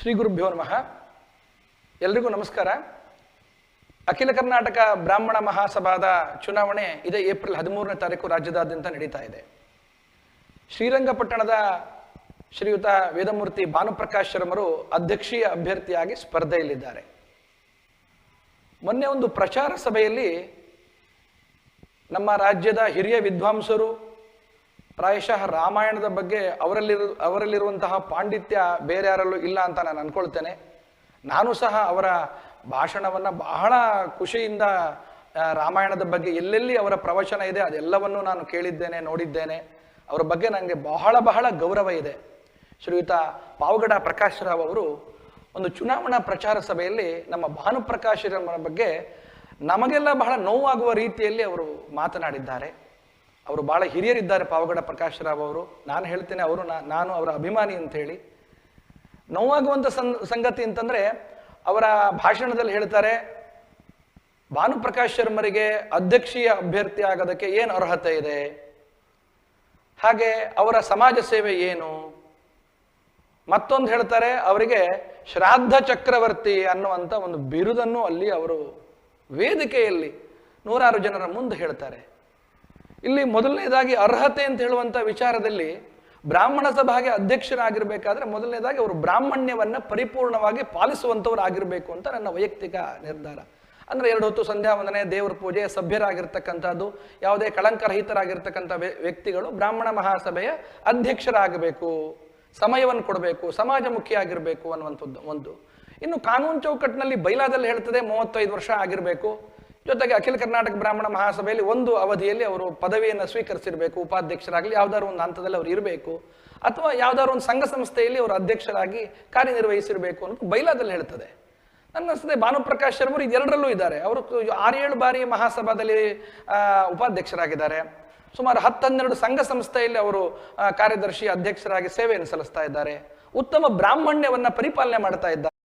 ಶ್ರೀ ಗುರುಭ್ಯೋ ನಮಃ. ಎಲ್ರಿಗೂ ನಮಸ್ಕಾರ. ಅಖಿಲ ಕರ್ನಾಟಕ ಬ್ರಾಹ್ಮಣ ಮಹಾಸಭಾದ ಚುನಾವಣೆ ಇದೇ ಏಪ್ರಿಲ್ ಹದಿಮೂರನೇ ತಾರೀಕು ರಾಜ್ಯದಾದ್ಯಂತ ನಡೀತಾ ಇದೆ. ಶ್ರೀರಂಗಪಟ್ಟಣದ ಶ್ರೀಯುತ ವೇದಮೂರ್ತಿ ಭಾನುಪ್ರಕಾಶ್ ಶರ್ಮರು ಅಧ್ಯಕ್ಷೀಯ ಅಭ್ಯರ್ಥಿಯಾಗಿ ಸ್ಪರ್ಧೆಯಲ್ಲಿದ್ದಾರೆ. ಮೊನ್ನೆ ಒಂದು ಪ್ರಚಾರ ಸಭೆಯಲ್ಲಿ ನಮ್ಮ ರಾಜ್ಯದ ಹಿರಿಯ ವಿದ್ವಾಂಸರು ಪ್ರಾಯಶಃ ರಾಮಾಯಣದ ಬಗ್ಗೆ ಅವರಲ್ಲಿರು, ಅವರಲ್ಲಿರುವಂತಹ ಪಾಂಡಿತ್ಯ ಬೇರೆ ಯಾರಲ್ಲೂ ಇಲ್ಲ ಅಂತ ನಾನು ಅನ್ಕೊಳ್ತೇನೆ. ನಾನು ಸಹ ಅವರ ಭಾಷಣವನ್ನು ಬಹಳ ಖುಷಿಯಿಂದ ರಾಮಾಯಣದ ಬಗ್ಗೆ ಎಲ್ಲೆಲ್ಲಿ ಅವರ ಪ್ರವಚನ ಇದೆ ಅದೆಲ್ಲವನ್ನು ನಾನು ಕೇಳಿದ್ದೇನೆ, ನೋಡಿದ್ದೇನೆ. ಅವರ ಬಗ್ಗೆ ನನಗೆ ಬಹಳ ಬಹಳ ಗೌರವ ಇದೆ. ಶ್ರೀಯುತ ಪಾವಗಡ ಪ್ರಕಾಶ್ ರಾವ್ ಅವರು ಒಂದು ಚುನಾವಣಾ ಪ್ರಚಾರ ಸಭೆಯಲ್ಲಿ ನಮ್ಮ ಭಾನುಪ್ರಕಾಶ್ ಬಗ್ಗೆ ನಮಗೆಲ್ಲ ಬಹಳ ನೋವಾಗುವ ರೀತಿಯಲ್ಲಿ ಅವರು ಮಾತನಾಡಿದ್ದಾರೆ. ಅವರು ಬಹಳ ಹಿರಿಯರಿದ್ದಾರೆ ಪಾವಗಡ ಪ್ರಕಾಶ್ ರಾವ್ ಅವರು. ನಾನು ಹೇಳ್ತೇನೆ, ಅವರು ನಾನು ಅವರ ಅಭಿಮಾನಿ ಅಂತ ಹೇಳಿ. ನೋವಾಗುವಂಥ ಸಂಗತಿ ಅಂತಂದ್ರೆ, ಅವರ ಭಾಷಣದಲ್ಲಿ ಹೇಳ್ತಾರೆ, ಭಾನುಪ್ರಕಾಶ್ ಶರ್ಮರಿಗೆ ಅಧ್ಯಕ್ಷೀಯ ಅಭ್ಯರ್ಥಿ ಆಗೋದಕ್ಕೆ ಏನು ಅರ್ಹತೆ ಇದೆ? ಹಾಗೆ ಅವರ ಸಮಾಜ ಸೇವೆ ಏನು? ಮತ್ತೊಂದು ಹೇಳ್ತಾರೆ, ಅವರಿಗೆ ಶ್ರಾದ್ದ ಚಕ್ರವರ್ತಿ ಅನ್ನುವಂಥ ಒಂದು ಬಿರುದನ್ನು ಅಲ್ಲಿ ಅವರು ವೇದಿಕೆಯಲ್ಲಿ ನೂರಾರು ಜನರ ಮುಂದೆ ಹೇಳ್ತಾರೆ. ಇಲ್ಲಿ ಮೊದಲನೇದಾಗಿ ಅರ್ಹತೆ ಅಂತ ಹೇಳುವಂಥ ವಿಚಾರದಲ್ಲಿ ಬ್ರಾಹ್ಮಣ ಸಭಾಗೆ ಅಧ್ಯಕ್ಷರಾಗಿರ್ಬೇಕಾದ್ರೆ ಮೊದಲನೇದಾಗಿ ಅವರು ಬ್ರಾಹ್ಮಣ್ಯವನ್ನ ಪರಿಪೂರ್ಣವಾಗಿ ಪಾಲಿಸುವಂಥವ್ರು ಆಗಿರಬೇಕು ಅಂತ ನನ್ನ ವೈಯಕ್ತಿಕ ನಿರ್ಧಾರ. ಅಂದ್ರೆ ಎರಡು ಹೊತ್ತು ಸಂಧ್ಯಾ ವಂದನೆ ದೇವರ ಪೂಜೆ ಸಭ್ಯರಾಗಿರ್ತಕ್ಕಂಥದ್ದು, ಯಾವುದೇ ಕಳಂಕರಹಿತರಾಗಿರ್ತಕ್ಕಂಥ ವ್ಯ- ವ್ಯಕ್ತಿಗಳು ಬ್ರಾಹ್ಮಣ ಮಹಾಸಭೆಯ ಅಧ್ಯಕ್ಷರಾಗಬೇಕು, ಸಮಯವನ್ನು ಕೊಡಬೇಕು ಸಮಾಜಮುಖಿಯಾಗಿರಬೇಕು ಅನ್ನುವಂಥದ್ದು ಒಂದು. ಇನ್ನು ಕಾನೂನು ಚೌಕಟ್ಟಿನಲ್ಲಿ ಬೈಲಾದಲ್ಲಿ ಹೇಳ್ತದೆ ಮೂವತ್ತೈದು ವರ್ಷ ಆಗಿರಬೇಕು. ಜೊತೆಗೆ ಅಖಿಲ ಕರ್ನಾಟಕ ಬ್ರಾಹ್ಮಣ ಮಹಾಸಭೆಯಲ್ಲಿ ಒಂದು ಅವಧಿಯಲ್ಲಿ ಅವರು ಪದವಿಯನ್ನು ಸ್ವೀಕರಿಸಿರಬೇಕು, ಉಪಾಧ್ಯಕ್ಷರಾಗಲಿ, ಯಾವ್ದಾದ್ರು ಒಂದು ಹಂತದಲ್ಲಿ ಅವರು ಇರಬೇಕು, ಅಥವಾ ಯಾವ್ದಾದ್ರು ಒಂದು ಸಂಘ ಸಂಸ್ಥೆಯಲ್ಲಿ ಅವರು ಅಧ್ಯಕ್ಷರಾಗಿ ಕಾರ್ಯನಿರ್ವಹಿಸಿರಬೇಕು ಅಂತ ಬೈಲಾದಲ್ಲಿ ಹೇಳ್ತದೆ. ನನ್ನ ಅನಿಸ್ತದೆ ಭಾನುಪ್ರಕಾಶ್ ಶರ್ಮರು ಇದೆರಡರಲ್ಲೂ ಇದ್ದಾರೆ. ಅವರು ಆರೇಳು ಬಾರಿ ಮಹಾಸಭಾದಲ್ಲಿ ಉಪಾಧ್ಯಕ್ಷರಾಗಿದ್ದಾರೆ. ಸುಮಾರು ಹತ್ತನ್ನೆರಡು ಸಂಘ ಸಂಸ್ಥೆಯಲ್ಲಿ ಅವರು ಕಾರ್ಯದರ್ಶಿ, ಅಧ್ಯಕ್ಷರಾಗಿ ಸೇವೆಯನ್ನು ಸಲ್ಲಿಸ್ತಾ ಇದ್ದಾರೆ. ಉತ್ತಮ ಬ್ರಾಹ್ಮಣ್ಯವನ್ನ ಪರಿಪಾಲನೆ ಮಾಡ್ತಾ ಇದ್ದಾರೆ.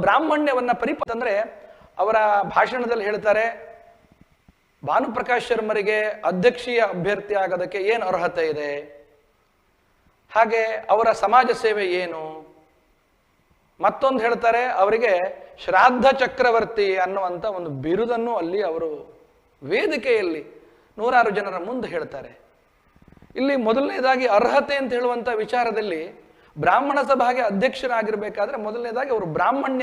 ಬ್ರಾಹ್ಮಣ್ಯವನ್ನ ಪರಿಪ ಅಂದ್ರೆ ಅವರ ಭಾಷಣದಲ್ಲಿ ಹೇಳ್ತಾರೆ ಭಾನುಪ್ರಕಾಶ್ ಶರ್ಮರಿಗೆ ಅಧ್ಯಕ್ಷೀಯ ಅಭ್ಯರ್ಥಿ ಆಗೋದಕ್ಕೆ ಏನು ಅರ್ಹತೆ ಇದೆ? ಹಾಗೆ ಅವರ ಸಮಾಜ ಸೇವೆ ಏನು? ಮತ್ತೊಂದು ಹೇಳ್ತಾರೆ, ಅವರಿಗೆ ಶ್ರಾದ್ದ ಚಕ್ರವರ್ತಿ ಅನ್ನುವಂಥ ಒಂದು ಬಿರುದನ್ನು ಅಲ್ಲಿ ಅವರು ವೇದಿಕೆಯಲ್ಲಿ ನೂರಾರು ಜನರ ಮುಂದೆ ಹೇಳ್ತಾರೆ. ಇಲ್ಲಿ ಮೊದಲನೇದಾಗಿ ಅರ್ಹತೆ ಅಂತ ಹೇಳುವಂಥ ವಿಚಾರದಲ್ಲಿ ಬ್ರಾಹ್ಮಣ ಸಭಾಗೆ ಅಧ್ಯಕ್ಷರಾಗಿರ್ಬೇಕಾದ್ರೆ ಮೊದಲನೇದಾಗಿ ಅವರು ಬ್ರಾಹ್ಮಣ್ಯ